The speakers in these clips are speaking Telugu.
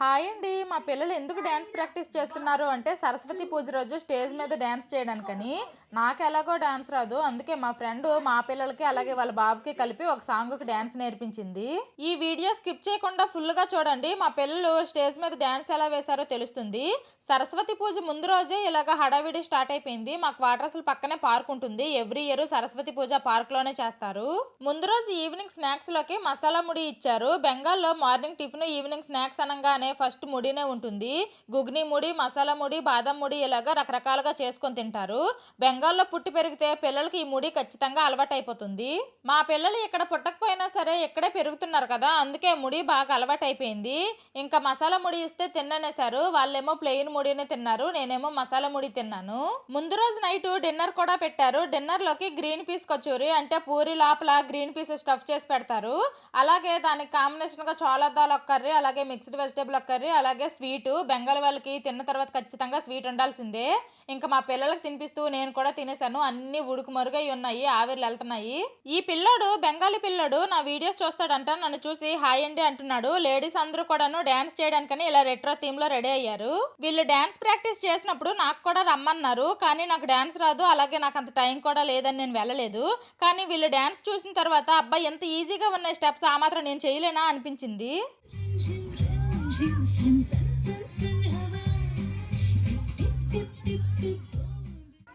హాయ్ అండి. మా పిల్లలు ఎందుకు డ్యాన్స్ ప్రాక్టీస్ చేస్తున్నారు అంటే సరస్వతి పూజ రోజు స్టేజ్ మీద డ్యాన్స్ చేయడానికని. నాకు ఎలాగో డ్యాన్స్ రాదు. అందుకే మా ఫ్రెండ్ మా పిల్లలకి అలాగే వాళ్ళ బాబుకి కలిపి ఒక సాంగ్కి డ్యాన్స్ నేర్పించింది. ఈ వీడియో స్కిప్ చేయకుండా ఫుల్గా చూడండి. మా పిల్లలు స్టేజ్ మీద డ్యాన్స్ ఎలా వేశారో తెలుస్తుంది. సరస్వతి పూజ ముందు రోజే ఇలాగ హడావిడి స్టార్ట్ అయిపోయింది. మా క్వార్టర్స్ పక్కనే పార్క్ ఉంటుంది. ఎవ్రీ ఇయర్ సరస్వతి పూజ పార్క్లోనే చేస్తారు. ముందు రోజు ఈవినింగ్ స్నాక్స్లోకి మసాలా ముడి ఇచ్చారు. బెంగాల్లో మార్నింగ్ టిఫిన్ ఈవినింగ్ స్నాక్స్ అనగానే ఫస్ట్ ముడినే ఉంటుంది. గుగ్ని ముడి మసాలా ముడి బాదం ముడి ఇలాగా రకరకాలుగా చేసుకొని తింటారు. బెంగాల్లో పుట్టి పెరిగితే పిల్లలకి ఈ ముడి ఖచ్చితంగా అలవాటు అయిపోతుంది మా పిల్లలు ఇక్కడ పుట్టకపోయినా సరే ఇక్కడే పెరుగుతున్నారు కదా అందుకే ముడి బాగా అలవాటు అయిపోయింది ఇంకా మసాలా ముడి ఇస్తే తిన్ననేసారు వాళ్ళేమో ప్లెయిన్ ముడినే తిన్నారు. నేనేమో మసాలా ముడి తిన్నాను. ముందు రోజు నైట్ డిన్నర్ కూడా పెట్టారు. డిన్నర్లోకి గ్రీన్ పీస్ కచూరి అంటే పూరి లోపల గ్రీన్ పీస్ స్టఫ్ చేసి పెడతారు. అలాగే దానికి కాంబినేషన్గా చాలా చోలర్ దాల్ ఒక కర్రీ అలాగే మిక్స్డ్ వెజిటేబుల్ ఒక కర్రీ అలాగే స్వీటు. బెంగాల్ వాళ్ళకి తిన్న తర్వాత ఖచ్చితంగా స్వీట్ ఉండాల్సిందే. ఇంకా మా పిల్లలకు తినిపిస్తూ నేను కూడా తినేసాను. అన్ని ఉడుకు మరుగై ఉన్నాయి ఆవిర్లు వెళ్తున్నాయి. ఈ పిల్లోడు బెంగాలీ పిల్లోడు నా వీడియోస్ చూస్తాడంట. నన్ను చూసి హాయ్ అండి అంటున్నాడు. లేడీస్ అందరూ కూడాను డాన్స్ చేయడానికని ఇలా రెట్రో థీమ్లో రెడీ అయ్యారు. వీళ్ళు డాన్స్ ప్రాక్టీస్ చేసినప్పుడు నాకు కూడా రమ్మన్నారు. కానీ నాకు డాన్స్ రాదు. అలాగే నాకు అంత టైం కూడా లేదని నేను వెళ్ళలేదు. కానీ వీళ్ళు డాన్స్ చూసిన తర్వాత అబ్బాయి ఎంత ఈజీగా ఉన్న స్టెప్స్. ఆ మాత్రం నేను చేయలేనా అనిపించింది.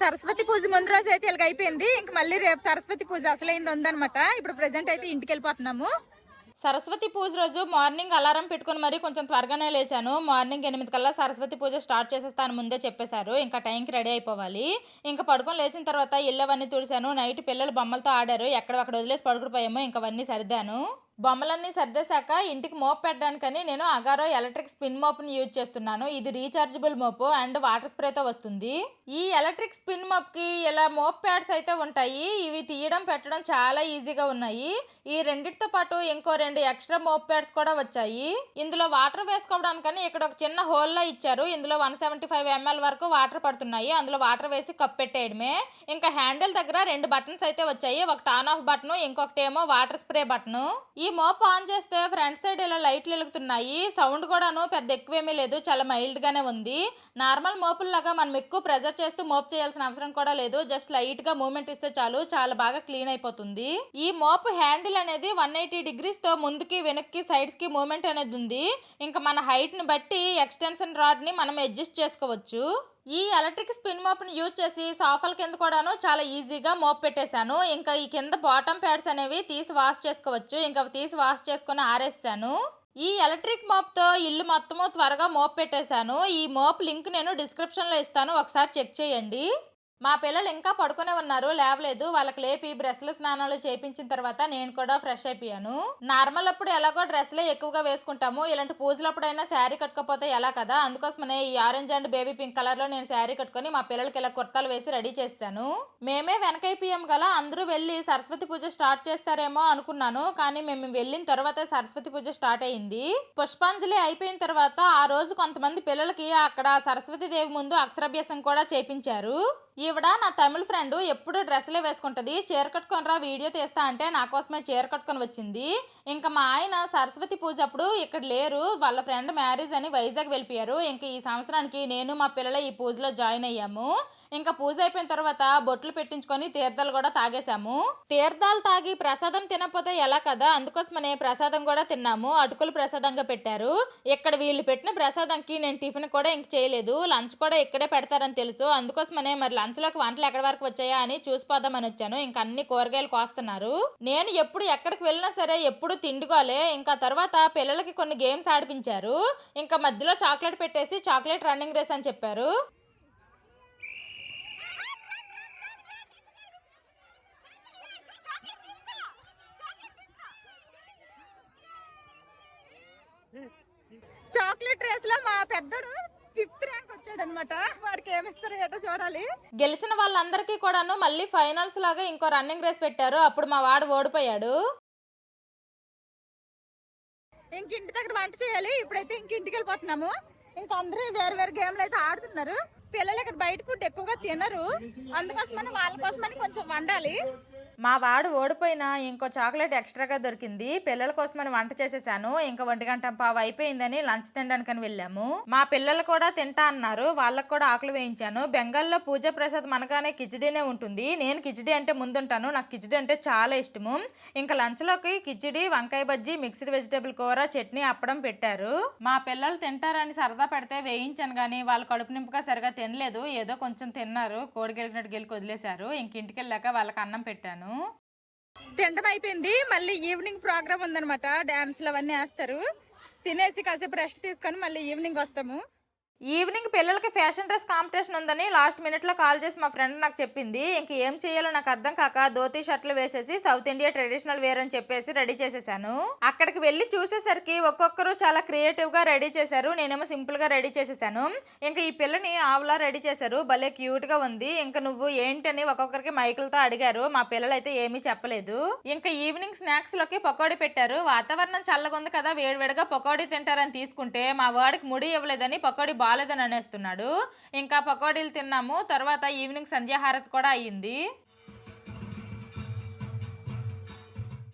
సరస్వతి పూజ ముందు రోజు అయితే ఇలాగ అయిపోయింది. ఇంక మళ్ళీ రేపు సరస్వతి పూజ అసలైంది ఉందన్నమాట. ఇప్పుడు ప్రజెంట్ అయితే ఇంటికి వెళ్ళిపోతున్నాము. సరస్వతి పూజ రోజు మార్నింగ్ అలారం పెట్టుకుని మరీ కొంచెం త్వరగానే లేచాను. మార్నింగ్ ఎనిమిది కల్లా సరస్వతి పూజ స్టార్ట్ చేసేస్తాను ముందే చెప్పేశారు. ఇంకా టైంకి రెడీ అయిపోవాలి. ఇంకా పడుకొని లేచిన తర్వాత ఇల్లు అవన్నీ తుడిశాను నైట్ పిల్లలు బొమ్మలతో ఆడారు. ఎక్కడ అక్కడ వదిలేసి పడుకుడిపోయాము ఇంకా అవన్నీ సర్దాను. బొమ్మలన్నీ సర్దేశాక ఇంటికి మోప్ పెట్టడానికని నేను అగారో ఎలక్ట్రిక్ స్పిన్ మోప్ని యూజ్ చేస్తున్నాను. ఇది రీఛార్జబుల్ మోపు అండ్ వాటర్ స్ప్రేతో వస్తుంది. ఈ ఎలక్ట్రిక్ స్పిన్ మోప్కి ఇలా మోప్ ప్యాడ్స్ అయితే ఉంటాయి. ఇవి తీయడం పెట్టడం చాలా ఈజీగా ఉన్నాయి. ఈ రెండిటితో పాటు ఇంకో రెండు ఎక్స్ట్రా మోప్ ప్యాడ్స్ కూడా వచ్చాయి. ఇందులో వాటర్ వేసుకోవడానికని ఇక్కడ ఒక చిన్న హోల్లా ఇచ్చారు. ఇందులో వన్ సెవెంటీ ఫైవ్ ఎంఎల్ వరకు వాటర్ పడుతున్నాయి. అందులో వాటర్ వేసి కప్ పెట్టేయడమే. ఇంకా హ్యాండిల్ దగ్గర రెండు బటన్స్ అయితే వచ్చాయి. ఒకటి ఆన్ ఆఫ్ బటన్ ఇంకొకటి ఏమో వాటర్ స్ప్రే బటన్. ఈ మోప్ ఆన్ చేస్తే ఫ్రంట్ సైడ్ ఇలా లైట్లు వెలుగుతున్నాయి. సౌండ్ కూడాను పెద్ద ఎక్కువేమీ లేదు. చాలా మైల్డ్ గానే ఉంది. నార్మల్ మోపుల్లాగా మనం ఎక్కువ ప్రెజర్ చేస్తూ మోప్ చేయాల్సిన అవసరం కూడా లేదు. జస్ట్ లైట్గా మూమెంట్ ఇస్తే చాలు. చాలా బాగా క్లీన్ అయిపోతుంది. ఈ మోప్ హ్యాండిల్ అనేది వన్ ఎయిటీ డిగ్రీస్తో ముందుకి వెనక్కి సైడ్స్కి మూమెంట్ అనేది ఉంది. ఇంకా మన హైట్ని బట్టి ఎక్స్టెన్షన్ రాడ్ని మనం అడ్జస్ట్ చేసుకోవచ్చు. ఈ ఎలక్ట్రిక్ స్పిన్ మోప్ని యూజ్ చేసి సోఫాల కింద కూడాను చాలా ఈజీగా మోప్ పెట్టేశాను. ఇంకా ఈ కింద బాటమ్ ప్యాడ్స్ అనేవి తీసి వాష్ చేసుకోవచ్చు. ఇంకా తీసి వాష్ చేసుకొని ఆరేసాను. ఈ ఎలక్ట్రిక్ మోప్తో ఇల్లు మొత్తము త్వరగా మోప్ పెట్టేశాను. ఈ మోప్ లింక్ నేను డిస్క్రిప్షన్లో ఇస్తాను. ఒకసారి చెక్ చేయండి. మా పిల్లలు ఇంకా పడుకునే ఉన్నారు లేవలేదు. వాళ్ళకి లేపి బ్రష్లు స్నానాలు చేయించిన తర్వాత నేను కూడా ఫ్రెష్ అయిపోయాను. నార్మల్ అప్పుడు ఎలాగో డ్రెస్లే ఎక్కువగా వేసుకుంటాము. ఇలాంటి పూజలప్పుడైనా శారీ కట్టుకపోతే ఎలా కదా? అందుకోసమనే ఈ ఆరెంజ్ అండ్ బేబీ పింక్ కలర్లో నేను శారీ కట్టుకొని మా పిల్లలకి ఇలా కుర్తాలు వేసి రెడీ చేస్తాను మేమే వెనకైపోయాం గల అందరూ వెళ్ళి సరస్వతి పూజ స్టార్ట్ చేస్తారేమో అనుకున్నాను. కానీ మేము వెళ్ళిన తర్వాత సరస్వతి పూజ స్టార్ట్ అయింది. పుష్పాంజలి అయిపోయిన తర్వాత ఆ రోజు కొంతమంది పిల్లలకి అక్కడ సరస్వతి దేవి ముందు అక్షరాభ్యాసం కూడా చేపించారు. ఈ ఈవిడ నా తమిళ ఫ్రెండ్ ఎప్పుడు డ్రెస్లే వేసుకుంటుంది. చీర కట్టుకొనిరా వీడియో తీస్తా అంటే నా కోసమే చీర కట్టుకొని వచ్చింది. ఇంకా మా ఆయన సరస్వతి పూజ అప్పుడు ఇక్కడ లేరు. వాళ్ళ ఫ్రెండ్ మ్యారేజ్ అని వైజాగ్ వెళ్ళిపోయారు. ఇంకా ఈ సంవత్సరానికి నేను మా పిల్లలు ఈ పూజలో జాయిన్ అయ్యాము. ఇంకా పూజ అయిపోయిన తర్వాత బొట్లు పెట్టించుకొని తీర్థాలు కూడా తాగేశాము. తీర్థాలు తాగి ప్రసాదం తినకపోతే ఎలా కదా? అందుకోసమనే ప్రసాదం కూడా తిన్నాము. అటుకులు ప్రసాదంగా పెట్టారు. ఇక్కడ వీళ్ళు పెట్టిన ప్రసాదంకి నేను టిఫిన్ కూడా ఇంక చేయలేదు. లంచ్ కూడా ఇక్కడే పెడతారని తెలుసు. అందుకోసమనే మరి లంచ్లోకి వంటలు ఎక్కడి వరకు వచ్చాయా అని చూసిపోదామని వచ్చాను. ఇంకా అన్ని కూరగాయలు కోస్తున్నారు. నేను ఎప్పుడు ఎక్కడికి వెళ్ళినా సరే ఎప్పుడు తిండుకోలే ఇంకా తర్వాత పిల్లలకి కొన్ని గేమ్స్ ఆడిపించారు. ఇంకా మధ్యలో చాక్లెట్ పెట్టేసి చాక్లెట్ రన్నింగ్ రేస్ అని చెప్పారు. చాక్లెట్ రేస్లో మా పెద్దడు ఫిఫ్త్ ర్యాంక్ వచ్చాడు అనమాట వాడికి ఏమిస్తారు ఏటో చూడాలి. గెలిచిన వాళ్ళందరికీ కూడాను మళ్ళీ ఫైనల్స్ లాగా ఇంకో రన్నింగ్ రేస్ పెట్టారు. అప్పుడు మా వాడు ఓడిపోయాడు. ఇంక ఇంటి దగ్గర వంట చేయాలి. ఇప్పుడైతే ఇంక ఇంటికి వెళ్ళిపోతున్నాము. ఇంకా అందరూ వేరు వేరు గేమ్లు అయితే ఆడుతున్నారు. పిల్లలు ఇక్కడ బయట ఫుడ్ ఎక్కువగా తినరు. అందుకోసమని వాళ్ళ కోసమని కొంచెం వండాలి. మా వాడు ఓడిపోయినా ఇంకో చాక్లెట్ ఎక్స్ట్రాగా దొరికింది పిల్లల కోసమని వంట చేసేసాను ఇంకా ఒంటి గంట పావు అయిపోయిందని లంచ్ తినడానికని వెళ్ళాము. మా పిల్లలు కూడా తింటా అన్నారు వాళ్ళకు కూడా ఆకులు వేయించాను. బెంగాల్లో పూజ ప్రసాద్ మనగానే కిచిడీనే ఉంటుంది. నేను కిచిడి అంటే ముందుంటాను నాకు కిచిడి అంటే చాలా ఇష్టము. ఇంకా లంచ్లోకి కిచిడి వంకాయ బజ్జీ మిక్స్డ్ వెజిటేబుల్ కూర చట్నీ అప్పడం పెట్టారు. మా పిల్లలు తింటారని సరదా పెడితే వేయించాను కానీ వాళ్ళ కడుపు నింపుగా సరిగా తినలేదు. ఏదో కొంచెం తిన్నారు కోడి గెలికినట్టు గెలికి వదిలేశారు. ఇంక ఇంటికి వెళ్ళాక వాళ్ళకి అన్నం పెట్టాను. తినడం అయిపోయింది. మళ్ళీ ఈవినింగ్ ప్రోగ్రామ్ ఉందనమాట డ్యాన్స్లు అవన్నీ వేస్తారు. తినేసి కాసేపు రెస్ట్ తీసుకొని మళ్ళీ ఈవినింగ్ వస్తాము. ఈవినింగ్ పిల్లలకి ఫ్యాషన్ డ్రెస్ కాంపిటీషన్ ఉందని లాస్ట్ మినిట్లో కాల్ చేసి మా ఫ్రెండ్ నాకు చెప్పింది. ఇంక ఏం చేయాలో నాకు అర్థం కాక ధోతి షర్ట్లు వేసేసి సౌత్ ఇండియా ట్రెడిషనల్ వేర్ అని చెప్పేసి రెడీ చేసేసాను. అక్కడికి వెళ్ళి చూసేసరికి ఒక్కొక్కరు చాలా క్రియేటివ్గా రెడీ చేశారు. నేనేమో సింపుల్గా రెడీ చేసేసాను. ఇంకా ఈ పిల్లని ఆవులా రెడీ చేశారు. భలే క్యూట్గా ఉంది. ఇంకా నువ్వు ఏంటని ఒక్కొక్కరికి మైకులతో అడిగారు. మా పిల్లలు అయితే ఏమీ చెప్పలేదు. ఇంకా ఈవినింగ్ స్నాక్స్లోకి పకోడీ పెట్టారు. వాతావరణం చల్లగా ఉంది కదా వేడివేడిగా పకోడీ తింటారని తీసుకుంటే మా వాడికి ముడి ఇవ్వలేదని పకోడీ బాగాలేదని అనేస్తున్నాడు. ఇంకా పకోడీలు తిన్నాము. తర్వాత ఈవినింగ్ సంధ్యాహారతి కూడా అయ్యింది.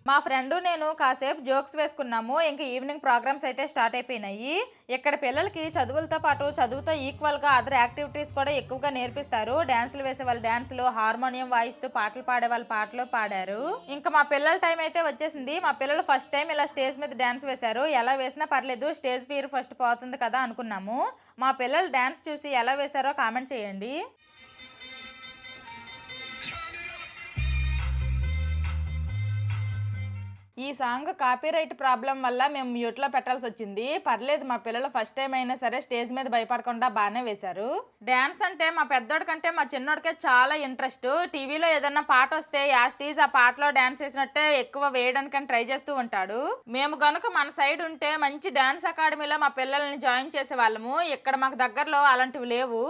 మా ఫ్రెండ్ నేను కాసేపు జోక్స్ వేసుకున్నాము. ఇంకా ఈవినింగ్ ప్రోగ్రామ్స్ అయితే స్టార్ట్ అయిపోయినాయి. ఇక్కడ పిల్లలకి చదువులతో పాటు చదువుతో ఈక్వల్గా అదర్ యాక్టివిటీస్ కూడా ఎక్కువగా నేర్పిస్తారు. డ్యాన్సులు వేసే వాళ్ళు డ్యాన్సులు హార్మోనియం వాయిస్తూ పాటలు పాడే వాళ్ళు పాటలు పాడారు. ఇంకా మా పిల్లల టైం అయితే వచ్చేసింది. మా పిల్లలు ఫస్ట్ టైం ఇలా స్టేజ్ మీద డ్యాన్స్ వేశారు. ఎలా వేసినా పర్లేదు స్టేజ్ ఫీర్ ఫస్ట్ పోతుంది కదా అనుకున్నాము. మా పిల్లలు డ్యాన్స్ చూసి ఎలా వేశారో కామెంట్ చేయండి. ఈ సాంగ్ కాపీరైట్ ప్రాబ్లం వల్ల మేము మ్యూట్లో పెట్టాల్సి వచ్చింది పర్లేదు మా పిల్లలు ఫస్ట్ టైం అయినా సరే స్టేజ్ మీద భయపడకుండా బాగానే వేశారు. డ్యాన్స్ అంటే మా పెద్దోడి కంటే మా చిన్నోడికే చాలా ఇంట్రెస్ట్. టీవీలో ఏదన్నా పాట వస్తే యాస్టీజ్ ఆ పాటలో డ్యాన్స్ వేసినట్టే ఎక్కువ వేయడానికని ట్రై చేస్తూ ఉంటాడు. మేము గనుక మన సైడ్ ఉంటే మంచి డ్యాన్స్ అకాడమీలో మా పిల్లల్ని జాయిన్ చేసే వాళ్ళము ఇక్కడ మాకు దగ్గరలో అలాంటివి లేవు.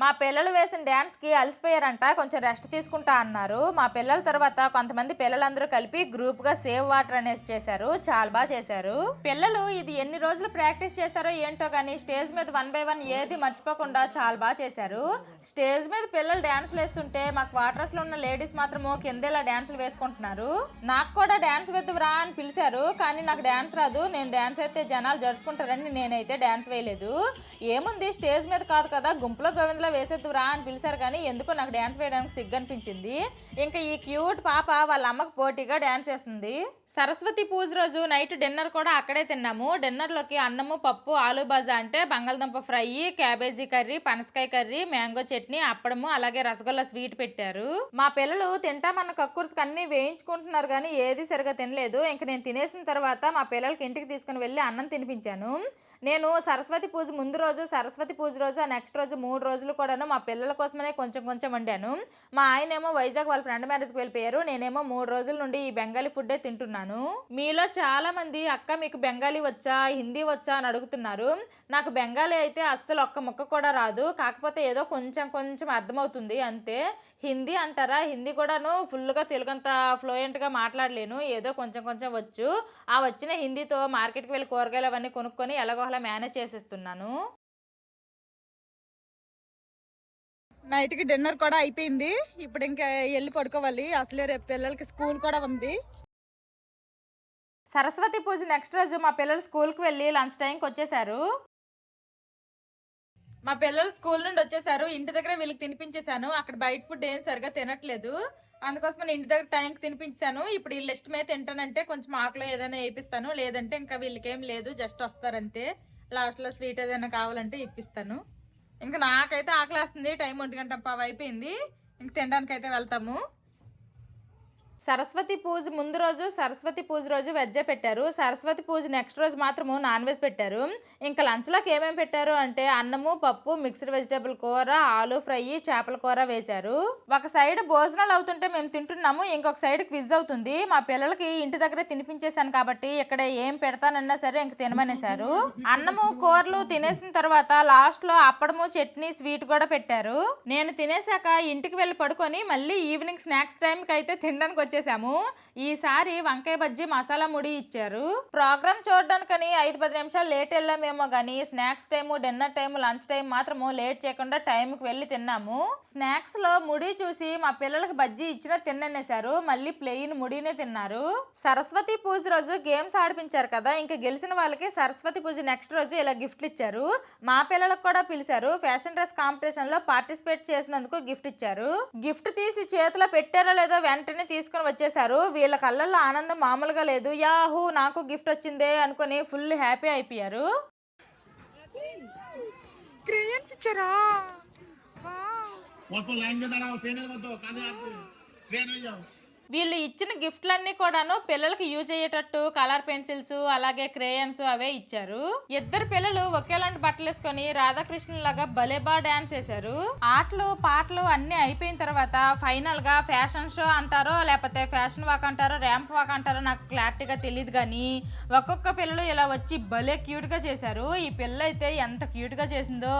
మా పిల్లలు వేసిన డ్యాన్స్కి అలసిపోయారంట కొంచెం రెస్ట్ తీసుకుంటా అన్నారు. మా పిల్లల తర్వాత కొంతమంది పిల్లలందరూ కలిపి గ్రూప్గా సేవ్ వాటర్ అనేసి చేశారు. చాలా బాగా చేశారు. పిల్లలు ఇది ఎన్ని రోజులు ప్రాక్టీస్ చేశారో ఏంటో కానీ స్టేజ్ మీద వన్ బై వన్ ఏది మర్చిపోకుండా చాలా బాగా చేశారు. స్టేజ్ మీద పిల్లలు డ్యాన్స్లు వేస్తుంటే మా క్వార్టర్స్లో ఉన్న లేడీస్ మాత్రము కిందేలా డ్యాన్సులు వేసుకుంటున్నారు. నాకు కూడా డ్యాన్స్ వెతువురా అని పిలిచారు కానీ నాకు డ్యాన్స్ రాదు. నేను డ్యాన్స్ అయితే జనాలు జరుచుకుంటారని నేనైతే డ్యాన్స్ వేయలేదు. ఏముంది? స్టేజ్ మీద కాదు కదా గుంపులో గోవిందలో వేసేద్దురా అని పిలిచారు కానీ ఎందుకో నాకు డ్యాన్స్ వేయడానికి సిగ్గు అనిపించింది ఇంకా ఈ క్యూట్ పాప వాళ్ళ అమ్మకు పోటీగా డ్యాన్స్ వేస్తుంది. సరస్వతి పూజ రోజు నైట్ డిన్నర్ కూడా అక్కడే తిన్నాము. డిన్నర్లోకి అన్నము పప్పు ఆలు బాజా అంటే బంగాళదుంప ఫ్రై క్యాబేజీ కర్రీ పనసకాయ కర్రీ మ్యాంగో చట్నీ అప్పడము అలాగే రసగుల్లా స్వీట్ పెట్టారు. మా పిల్లలు తింటామన్న కక్కుర్తికి అన్ని వేయించుకుంటున్నారు కానీ ఏది సరిగా తినలేదు. ఇంక నేను తినేసిన తర్వాత మా పిల్లలకి ఇంటికి తీసుకుని వెళ్ళి అన్నం తినిపించాను. నేను సరస్వతి పూజ ముందు రోజు సరస్వతి పూజ రోజు నెక్స్ట్ రోజు మూడు రోజులు కూడాను మా పిల్లల కోసమనే కొంచెం కొంచెం వండాను. మా ఆయనేమో వైజాగ్ వాళ్ళ ఫ్రెండ్ మ్యారేజ్కి వెళ్ళిపోయారు. నేనేమో మూడు రోజుల నుండి ఈ బెంగాలీ ఫుడ్డే తింటున్నాను. మీలో చాలా మంది అక్క మీకు బెంగాలీ వచ్చా? హిందీ వచ్చా? అని అడుగుతున్నారు. నాకు బెంగాలీ అయితే అస్సలు ఒక్క ముక్క కూడా రాదు. కాకపోతే ఏదో కొంచెం కొంచెం అర్థమవుతుంది. అంతే. హిందీ అంటారా? హిందీ కూడాను ఫుల్గా తెలుగంత ఫ్లూయెంట్గా మాట్లాడలేను. ఏదో కొంచెం కొంచెం వచ్చు. ఆ వచ్చిన హిందీతో మార్కెట్కి వెళ్ళి కూరగాయలు అవన్నీ కొనుక్కొని ఎలాగో అలా మేనేజ్ చేసేస్తున్నాను. నైట్కి డిన్నర్ కూడా అయిపోయింది. ఇప్పుడు ఇంకా వెళ్ళి పడుకోవాలి. అసలే రేపు పిల్లలకి స్కూల్ కూడా ఉంది. సరస్వతి పూజ నెక్స్ట్ రోజు మా పిల్లలు స్కూల్కి వెళ్ళి లంచ్ టైంకి వచ్చేసారు. మా పిల్లలు స్కూల్ నుండి వచ్చేసారు. ఇంటి దగ్గర వీళ్ళకి తినిపించేశాను. అక్కడ బయట ఫుడ్ ఏం సరిగా తినట్లేదు. అందుకోసం ఇంటి దగ్గర టైంకి తినిపించాను. ఇప్పుడు వీళ్ళు ఇష్టమే తింటానంటే కొంచెం ఆకులో ఏదైనా వేయిస్తాను లేదంటే ఇంకా వీళ్ళకి ఏం లేదు జస్ట్ వస్తారంతే. లాస్ట్లో స్వీట్ ఏదైనా కావాలంటే ఇప్పిస్తాను. ఇంకా నాకైతే ఆకలి వస్తుంది టైం ఒంటి గంట పావు అయిపోయింది. ఇంక తినడానికి అయితే వెళ్తాము. సరస్వతి పూజ ముందు రోజు సరస్వతి పూజ రోజు వెజ్జే పెట్టారు. సరస్వతి పూజ నెక్స్ట్ రోజు మాత్రము నాన్ వెజ్ పెట్టారు. ఇంకా లంచ్లోకి ఏమేమి పెట్టారు అంటే అన్నము పప్పు మిక్స్డ్ వెజిటేబుల్ కూర ఆలు ఫ్రై చేపల కూర వేశారు. ఒక సైడ్ భోజనాలు అవుతుంటే మేము తింటున్నాము. ఇంకొక సైడ్ క్విజ్ అవుతుంది. మా పిల్లలకి ఇంటి దగ్గరే తినిపించేశాను కాబట్టి ఇక్కడ ఏం పెడతానన్నా సరే ఇంక తినమనేశారు. అన్నము కూరలు తినేసిన తర్వాత లాస్ట్లో అప్పడము చట్నీ స్వీట్ కూడా పెట్టారు. నేను తినేసాక ఇంటికి వెళ్ళి పడుకొని మళ్ళీ ఈవినింగ్ స్నాక్స్ టైంకి అయితే తినడానికి వచ్చేసాము. ఈసారి వంకాయ బజ్జీ మసాలా ముడి ఇచ్చారు. ప్రోగ్రామ్ చూడడానికని ఐదు పది నిమిషాలు లేట్ వెళ్ళామేమో కానీ snacks time dinner time lunch time మాత్రము లేట్ చేయకుండా టైంకి వెళ్ళి తిన్నాము. స్నాక్స్లో ముడి చూసి మా పిల్లలకి బజ్జీ ఇచ్చినా తిన్ననేశారు మళ్ళీ ప్లెయిన్ ముడినే తిన్నారు. సరస్వతి పూజ రోజు గేమ్స్ ఆడిపించారు కదా ఇంకా గెలిచిన వాళ్ళకి సరస్వతి పూజ నెక్స్ట్ రోజు ఇలా గిఫ్ట్లు ఇచ్చారు. మా పిల్లలకు కూడా పిలిచారు. ఫ్యాషన్ డ్రెస్ కాంపిటీషన్లో పార్టిసిపేట్ చేసినందుకు గిఫ్ట్ ఇచ్చారు. గిఫ్ట్ తీసి చేతిలో పెట్టారో లేదో వెంటనే తీసుకుని తీసుకొని వచ్చేసారు వీళ్ళ కళ్ళల్లో ఆనందం మామూలుగా లేదు. యాహూ నాకు గిఫ్ట్ వచ్చిందే అనుకుని ఫుల్ హ్యాపీ అయిపోయారు. ఇచ్చారా? వీళ్ళు ఇచ్చిన గిఫ్ట్లన్నీ కూడాను పిల్లలకి యూజ్ అయ్యేటట్టు కలర్ పెన్సిల్స్ అలాగే క్రేయన్స్ అవే ఇచ్చారు. ఇద్దరు పిల్లలు ఒకేలాంటి బట్టలు వేసుకొని రాధాకృష్ణ లాగా బలేబా డాన్స్ చేశారు ఆటలు పాటలు అన్ని అయిపోయిన తర్వాత ఫైనల్గా ఫ్యాషన్ షో అంటారో లేకపోతే ఫ్యాషన్ వాక్ అంటారో ర్యాంప్ వాక్ అంటారో నాకు క్లారిటీగా తెలియదు కానీ ఒక్కొక్క పిల్లలు ఇలా వచ్చి భలే క్యూట్గా చేశారు. ఈ పిల్ల అయితే ఎంత క్యూట్గా చేసిందో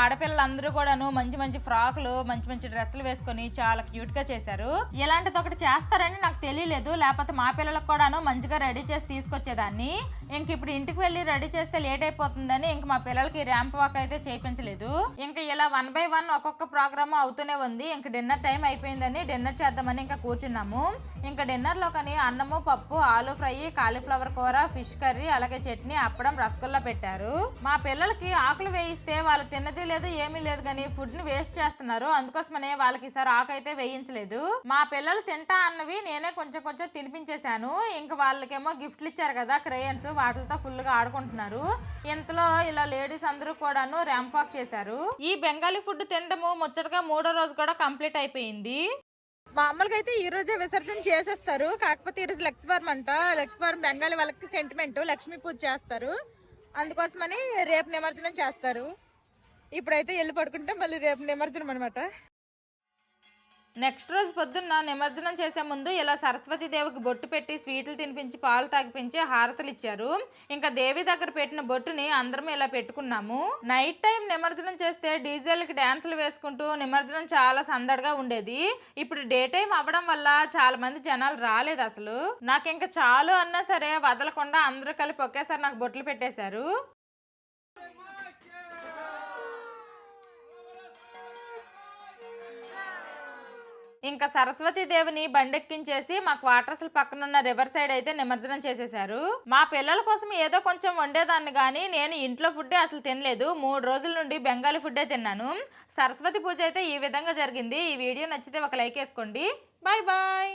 ఆడపిల్లలందరూ కూడాను మంచి మంచి ఫ్రాకులు మంచి మంచి డ్రెస్సులు వేసుకొని చాలా క్యూట్గా చేశారు. ఇలాంటిది ఒకటి చేస్తా చేస్తారని నాకు తెలియలేదు లేకపోతే మా పిల్లలకు కూడాను మంచిగా రెడీ చేసి తీసుకొచ్చేదాన్ని. ఇంక ఇప్పుడు ఇంటికి వెళ్ళి రెడీ చేస్తే లేట్ అయిపోతుందని ఇంక మా పిల్లలకి ర్యాంప్ వాక్ అయితే చేయించలేదు. ఇంకా ఇలా వన్ బై వన్ ఒక్కొక్క ప్రోగ్రామ్ అవుతూనే ఉంది. ఇంక డిన్నర్ టైం అయిపోయిందని డిన్నర్ చేద్దామని ఇంకా కూర్చున్నాము. ఇంకా డిన్నర్లో కానీ అన్నము పప్పు ఆలు ఫ్రై కాలీఫ్లవర్ కూర ఫిష్ కర్రీ అలాగే చట్నీ అప్పడం రసగుల్లా పెట్టారు. మా పిల్లలకి ఆకులు వేయిస్తే వాళ్ళు తిన్నది లేదు ఏమీ లేదు కానీ ఫుడ్ని వేస్ట్ చేస్తున్నారు. అందుకోసమనే వాళ్ళకి ఈసారి ఆకు అయితే వేయించలేదు. మా పిల్లలు తింటా అన్నవి నేనే కొంచెం కొంచెం తినిపించేశాను. ఇంకా వాళ్ళకేమో గిఫ్ట్లు ఇచ్చారు కదా క్రేయన్స్ వాటితో ఫుల్గా ఆడుకుంటున్నారు. ఇంతలో ఇలా లేడీస్ అందరూ కూడాను ర్యాంప్ చేశారు. ఈ బెంగాలీ ఫుడ్ తినడము ముచ్చటగా మూడో రోజు కూడా కంప్లీట్ అయిపోయింది. మామూలుగా అయితే ఈ రోజే విసర్జన చేసేస్తారు. కాకపోతే ఈ రోజు లక్ష్మీవారం అంట. లక్ష్మీవారం బెంగాలీ వాళ్ళకి సెంటిమెంట్ లక్ష్మీ పూజ చేస్తారు. అందుకోసమని రేపు నిమజ్జనం చేస్తారు. ఇప్పుడైతే వెళ్ళి పడుకుంటే మళ్ళీ రేపు నిమజ్జనం అనమాట నెక్స్ట్ రోజు పొద్దున్న నిమజ్జనం చేసే ముందు ఇలా సరస్వతి దేవికి బొట్టు పెట్టి స్వీట్లు తినిపించి పాలు తాగిపించి హారతలు ఇచ్చారు. ఇంకా దేవి దగ్గర పెట్టిన బొట్టుని అందరం ఇలా పెట్టుకున్నాము. నైట్ టైం నిమజ్జనం చేస్తే డీజేలకి డ్యాన్సులు వేసుకుంటూ నిమజ్జనం చాలా సందడిగా ఉండేది. ఇప్పుడు డే టైం అవ్వడం వల్ల చాలా మంది జనాలు రాలేదు అసలు. నాకు ఇంకా చాలు అన్నా సరే వదలకుండా అందరూ కలిపి ఒకేసారి నాకు బొట్లు పెట్టేశారు. ఇంకా సరస్వతి దేవిని బండెక్కించేసి మా క్వార్టర్స్ పక్కనున్న రివర్ సైడ్ అయితే నిమజ్జనం చేసేశారు. మా పిల్లల కోసం ఏదో కొంచెం వండేదాన్ని కానీ నేను ఇంట్లో ఫుడ్డే అసలు తినలేదు. మూడు రోజుల నుండి బెంగాలీ ఫుడ్డే తిన్నాను. సరస్వతి పూజ అయితే ఈ విధంగా జరిగింది. ఈ వీడియో నచ్చితే ఒక లైక్ వేసుకోండి. Bye bye